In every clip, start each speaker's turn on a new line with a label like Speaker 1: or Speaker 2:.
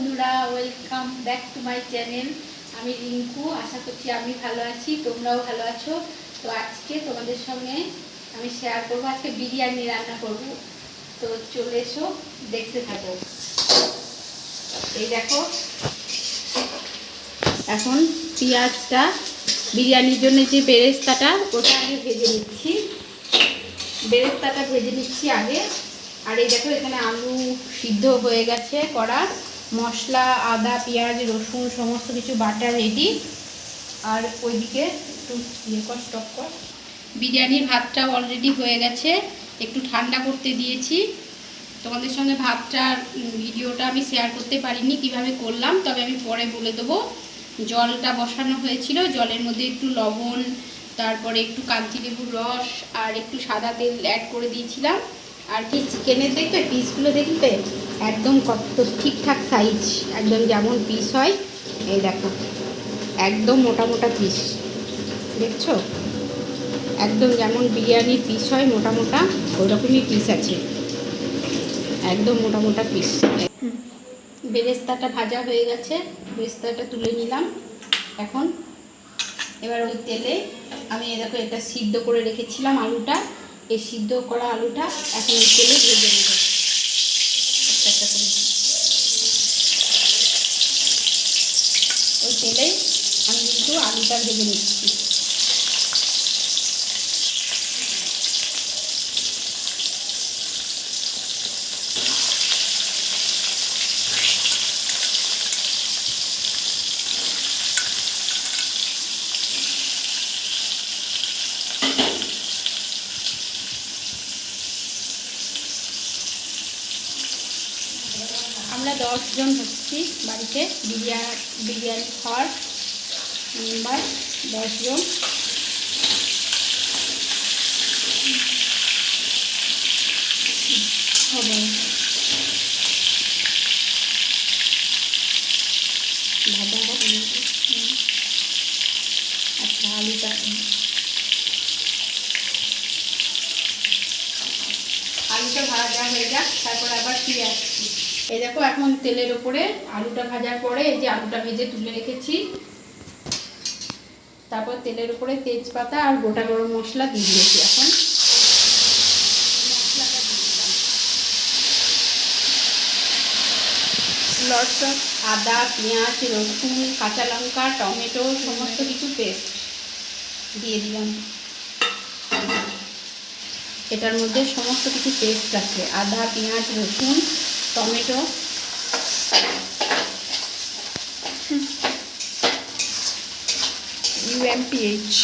Speaker 1: বন্ধুরা welcome back to my channel আমি রিঙ্কু, আশা করছি আমি ভালো আছি, তোমরাও ভালো আছো। তো আজকে তোমাদের সঙ্গে আমি শেয়ার করব, আজকে বিরিয়ানি রান্না করব। তো চলে এসো, দেখতে থাকো। এই দেখো, এখন পেঁয়াজটা, বিরিয়ানির জন্য যে বেরেস্তাটা, ওটা আগে ভেজে নিচ্ছি। বেরেস্তাটা ভেজে নিচ্ছি আগে। আর এই দেখো, এখানে আলু সিদ্ধ হয়ে গেছে করা। মশলা, আদা, পেঁয়াজ, রসুন, সমস্ত কিছু বাটা রেডি আর ওইদিকে একটু ইয়ে কর স্টপ কর। বিরিয়ানির ভাতটা অলরেডি হয়ে গেছে। একটু ঠান্ডা করতে দিয়েছি। তোমাদের সঙ্গে ভাতটার ভিডিওটা আমি শেয়ার করতে পারিনি, কীভাবে করলাম, তবে আমি পরে বলে দেবো। জলটা বসানো হয়েছিল, জলের মধ্যে একটু লবণ, তারপরে একটু কাঞ্চি লেবুর রস, আর একটু সাদা তেল অ্যাড করে দিয়েছিলাম। আর কি চিকেনের দেখবে পিসগুলো দেখবে? একদম কত ঠিকঠাক সাইজ একদম যেমন পিস হয়, এই দেখো, একদম মোটা মোটা পিস দেখছ? একদম যেমন বিরিয়ানির পিস হয়, মোটা মোটা ওই রকমই পিস আছে, একদম মোটা মোটা পিস বেরেস্তাটা ভাজা হয়ে গেছে, বেরেস্তাটা তুলে নিলাম, এখন। এবার ওই তেলে আমি দেখো এটা সিদ্ধ করে রেখেছিলাম আলুটা, এই সিদ্ধ করা আলুটা এখন ওই তেলে ভেজে নেব একটা একটা করে ওই তেলেই কিন্তু আলুটা ভেজে নিচ্ছি। আমরা দশজন হচ্ছি বাড়িতে বিরিয়ানি বিরিয়ানি খাওয়ার। মেম্বার দশজন হবে। ভাজা হবে আচ্ছা আলুটা আলুটা ভাজা হয়ে যাক, তারপর আবার ফিরে আসছি। এই দেখো, এখন তেলের ওপরে আলুটা ভাজার পরে এই যে আলুটা ভেজে তুলে রেখেছি। তারপর তেলের উপরে তেজপাতা আর গোটা গরম মশলা দিয়ে দিয়েছি এখন। মশলাটা আদা, পেঁয়াজ, রসুন, কাঁচা লঙ্কা, টমেটো, সমস্ত কিছু পেস্ট দিয়ে দিলাম। এটার মধ্যে সমস্ত কিছু পেস্ট আছে। আদা, পেঁয়াজ, রসুন, টমেটো
Speaker 2: UMPH.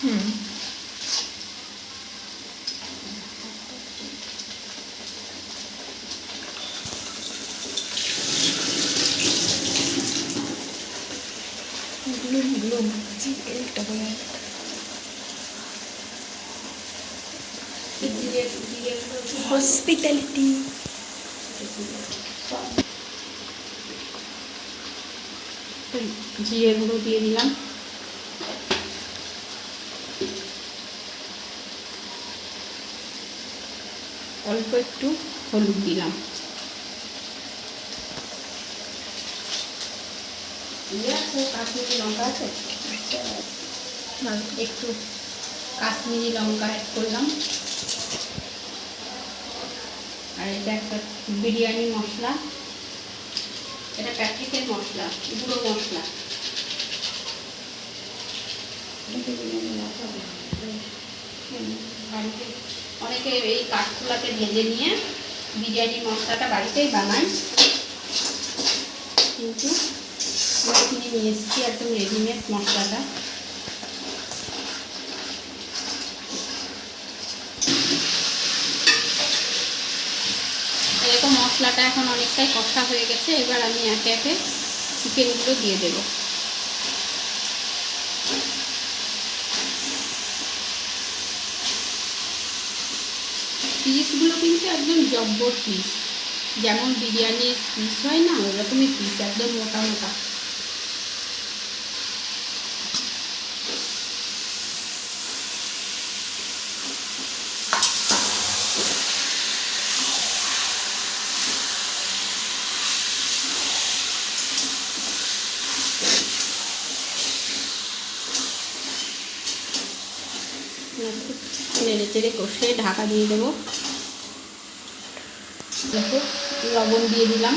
Speaker 2: হুম গ্লুম গ্লুম জি এল হসপিটালিটি
Speaker 1: জিরে গুঁড়ো দিয়ে দিলাম। অল্প একটু হলুদ দিলাম। কাশ্মীরি লঙ্কা আছে? একটু কাশ্মীরি লঙ্কা অ্যাড করলাম। আর এটা একটা বিরিয়ানি মশলা। এটা প্যাকেটের মশলা, গুঁড়ো মশলা। বাড়িতে অনেকে এই কাঠখোলাতে ভেজে নিয়ে বিরিয়ানি মশলাটা বাড়িতেই বানায়। কিন্তু কিনে নিয়ে এসেছি একদম রেডিমেড মশলাটা এরকম মশলাটা এখন অনেকটাই কষা হয়ে গেছে, এবার আমি একে একে চিকেনগুলো দিয়ে দেব। পিসগুলো কিন্তু একদম জব্বর পিস। যেমন বিরিয়ানির পিস হয় না, ওরকমই পিস একদম মোটা মোটা। নেড়ে চেড়ে কষে ঢাকা দিয়ে দেবো। লবণ দিয়ে দিলাম।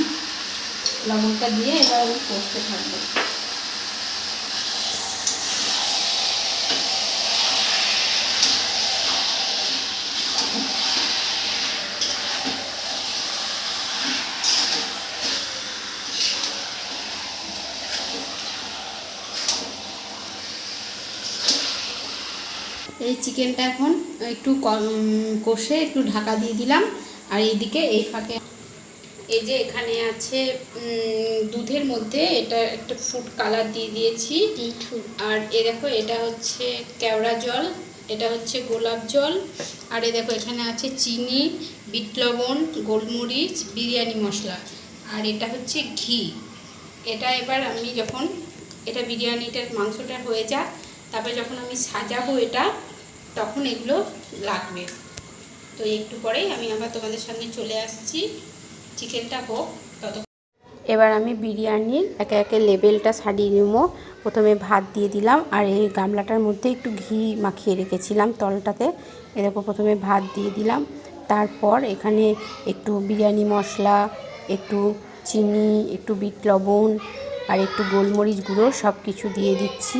Speaker 1: লবণটা দিয়ে এবার আমি কষতে থাকব। চিকেনটা এখন একটু কষে একটু ঢাকা দিয়ে দিলাম। আর এইদিকে এই ফাঁকে এই যে এখানে আছে দুধের মধ্যে এটা একটা ফুড কালার দিয়ে দিয়েছি। আর এ দেখো এটা হচ্ছে কেওড়া জল এটা হচ্ছে গোলাপ জল আর এ দেখো এখানে আছে চিনি বিট লবণ গোলমরিচ বিরিয়ানি মশলা। আর এটা হচ্ছে ঘি। এটা এবার আমি যখন এটা বিরিয়ানিটার মাংসটা হয়ে যাক তারপরে যখন আমি সাজাবো এটা তখন এগুলো লাগবে। তো একটু পরেই আমি আবার তোমাদের সামনে চলে আসছি। চিকেনটা হোক তত এবার আমি বিরিয়ানির একে একে লেবেলটা সারিয়ে নেব। প্রথমে ভাত দিয়ে দিলাম আর এই গামলাটার মধ্যে একটু ঘি মাখিয়ে রেখেছিলাম তলটাতে। এরকম প্রথমে ভাত দিয়ে দিলাম। তারপর এখানে একটু বিরিয়ানি মশলা, একটু চিনি, একটু বিট লবণ আর একটু গোলমরিচ গুঁড়ো সব কিছু দিয়ে দিচ্ছি।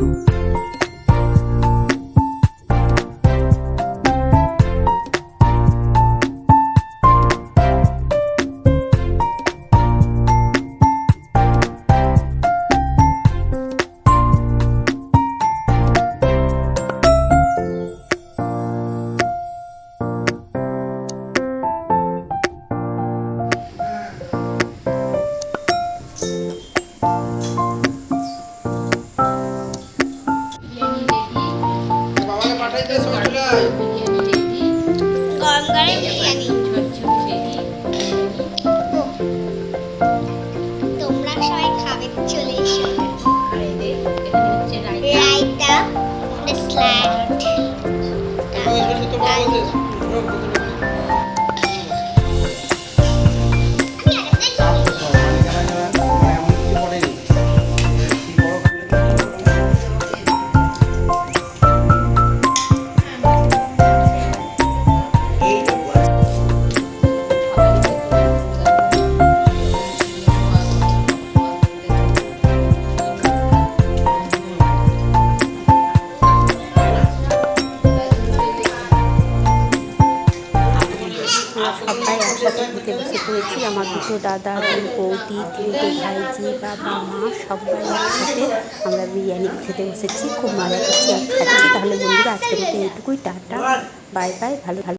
Speaker 1: Thank you. পড়েছি আমার দুটো দাদা বৌদি, তিনটে ভাইজি, বাবা, মা, সবাই একসাথে আমরা বিরিয়ানি খেতে বসেছি, খুব মজা করছি আর খাচ্ছি। তাহলে বন্ধুরা, আজকের মতো এইটুকুই, টাটা, বাই বাই, ভালো ভালো